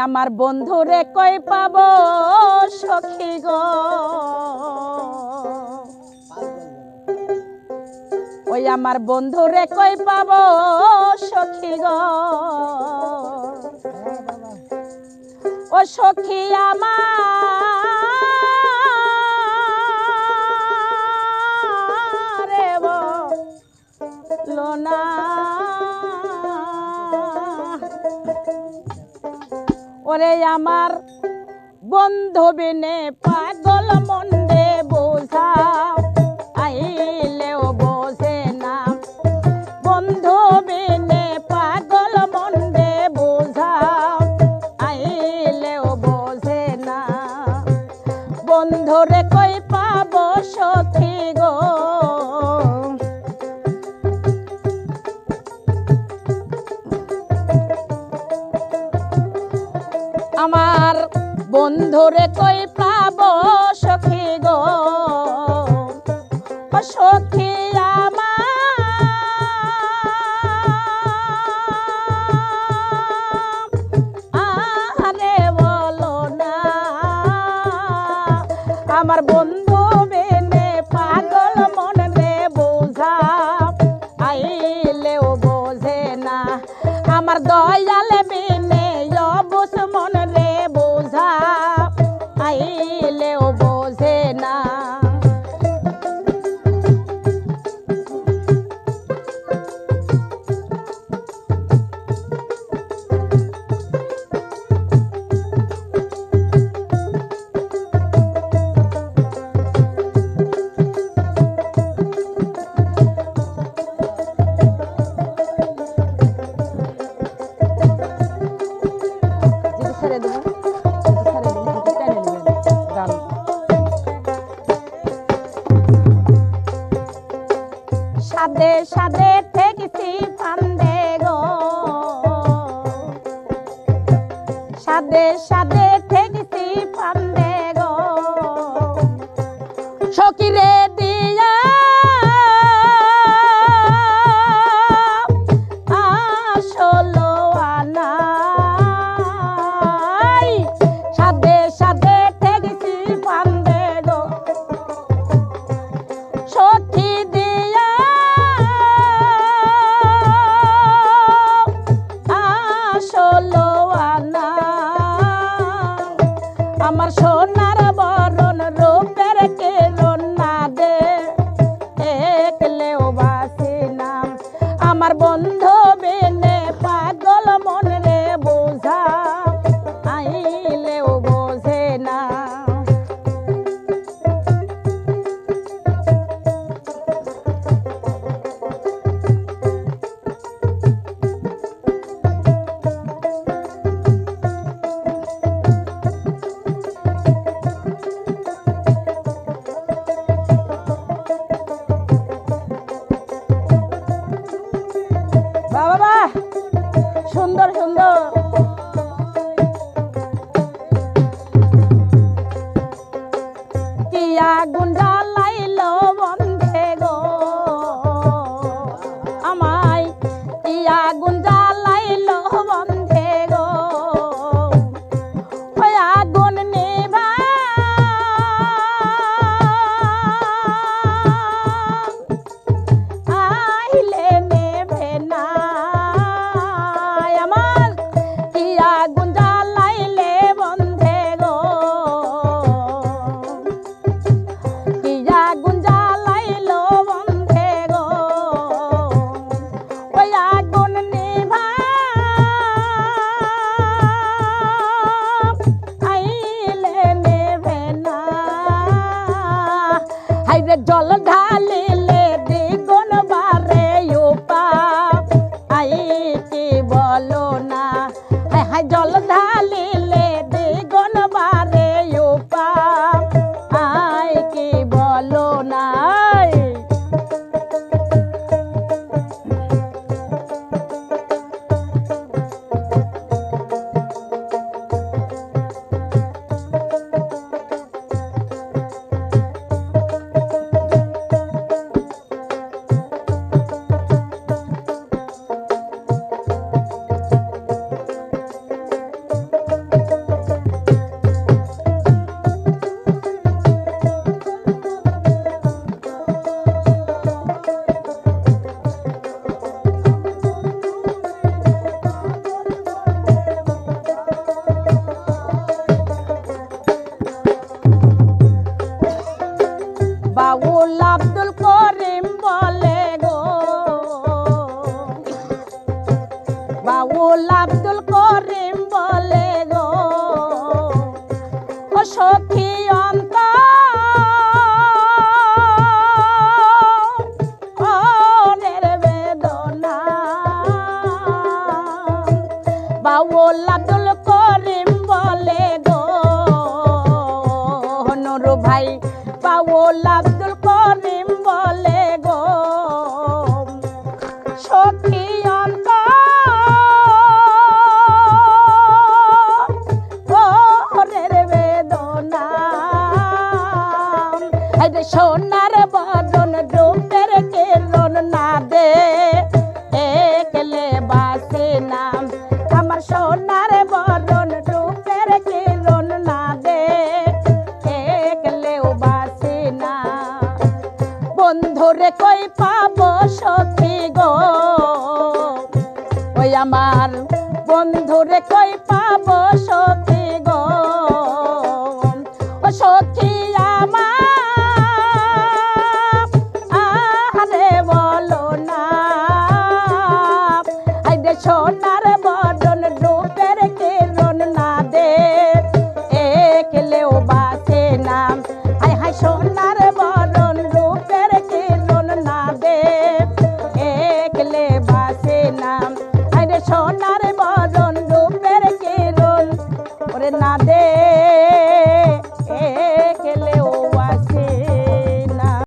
আমার বন্ধুরে কই পাব সখী গো? ওই আমার বন্ধুরে কই পাব সখী গো? ও সখী আমার আমার বন্ধু বিনে পাগল মন্দে বোঝা আইলেও বোঝে না। বন্ধু বিনে পাগল মন্দে বোঝা আইলেও বোঝে না। বন্ধুরে কই পাব সখী গো? আমার বন্ধুরে কই পাব সখী গো? সখী আমার। বন্ধু বেনে পাগল মন রে বোঝা, আইলেও বোঝে না। আমার দয়াল বিনে সাদে সাদে ঠেকছি ফান্দে গো। সাদে সাদে ঠেকছি ফান্দে গো। সকিরে দিয়া আব্দুল করিম বলে গো। বাউল আব্দুল করিম বলে গো, ও সখী অন্ত বাউল আব্দুল করিম বলে গো, নুরু ভাই বাউল আব্দুল নাম আমার সোনার বরণ রূপের কিরণ না দে। একলেও বাসি না। বন্ধুরে কই পাবো সখী গো? ওই আমার বন্ধুরে কই পাবো সখী